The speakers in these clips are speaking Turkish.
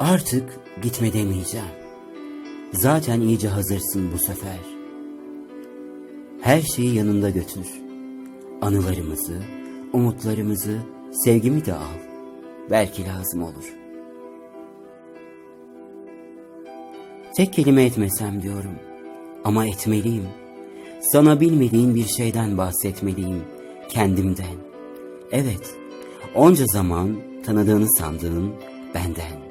Artık gitme demeyeceğim. Zaten iyice hazırsın bu sefer. Her şeyi yanında götür. Anılarımızı, umutlarımızı, sevgimi de al. Belki lazım olur. Tek kelime etmesem diyorum. Ama etmeliyim. Sana bilmediğin bir şeyden bahsetmeliyim. Kendimden. Evet. Onca zaman tanıdığını sandığın benden.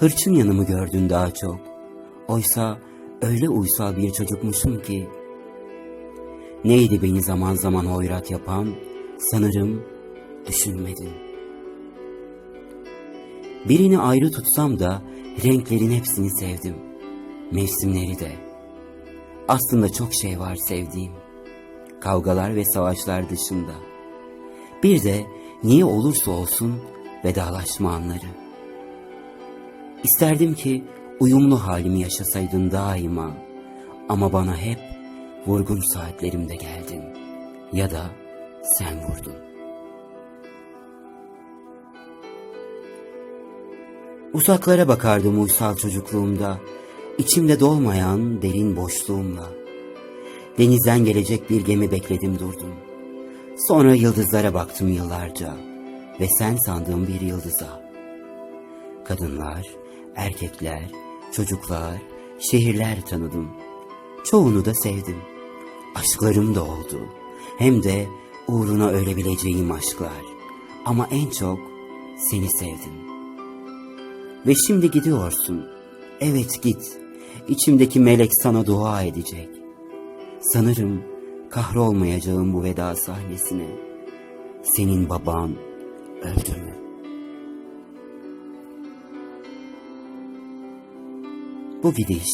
Hırçın yanımı gördün daha çok. Oysa öyle uysal bir çocukmuşum ki. Neydi beni zaman zaman hoyrat yapan? Sanırım düşünmedin. Birini ayrı tutsam da renklerin hepsini sevdim. Mevsimleri de. Aslında çok şey var sevdiğim. Kavgalar ve savaşlar dışında. Bir de niye olursa olsun vedalaşma anları. İsterdim ki uyumlu halimi yaşasaydın daima. Ama bana hep vurgun saatlerimde geldin. Ya da sen vurdun. Uzaklara bakardım uysal çocukluğumda, içimde dolmayan derin boşluğumla. Denizden gelecek bir gemi bekledim durdum. Sonra yıldızlara baktım yıllarca ve sen sandığım bir yıldıza. Kadınlar, erkekler, çocuklar, şehirler tanıdım. Çoğunu da sevdim. Aşklarım da oldu. Hem de uğruna ölebileceğim aşklar. Ama en çok seni sevdim. Ve şimdi gidiyorsun. Evet git. İçimdeki melek sana dua edecek. Sanırım kahrolmayacağım bu veda sahnesine. Senin baban öldü Bu gidiş,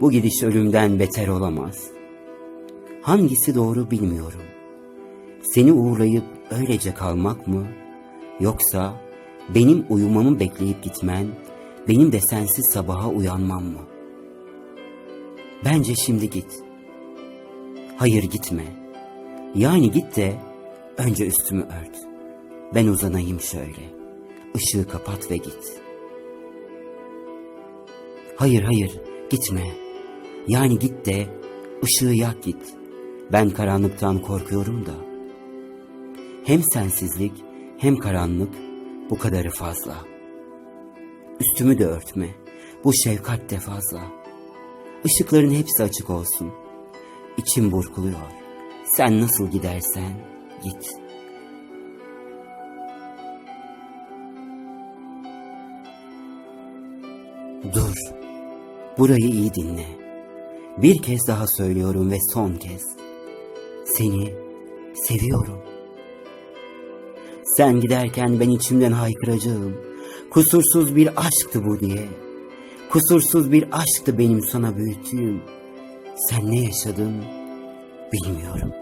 bu gidiş ölümden beter olamaz. Hangisi doğru bilmiyorum. Seni uğurlayıp öylece kalmak mı? Yoksa benim uyumamı bekleyip gitmen, benim de sensiz sabaha uyanmam mı? Bence şimdi git. Hayır gitme. Yani git de önce üstümü ört. Ben uzanayım şöyle. Işığı kapat ve git.'' Hayır hayır gitme. Yani git de ışığı yak git. Ben karanlıktan korkuyorum da. Hem sensizlik hem karanlık bu kadarı fazla. Üstümü de örtme. Bu şefkat de fazla. Işıkların hepsi açık olsun. İçim burkuluyor. Sen nasıl gidersen git. Dur. Burayı iyi dinle. Bir kez daha söylüyorum ve son kez. Seni seviyorum. Sen giderken ben içimden haykıracağım. Kusursuz bir aşktı bu diye. Kusursuz bir aşktı benim sana büyüttüğüm. Sen ne yaşadın bilmiyorum.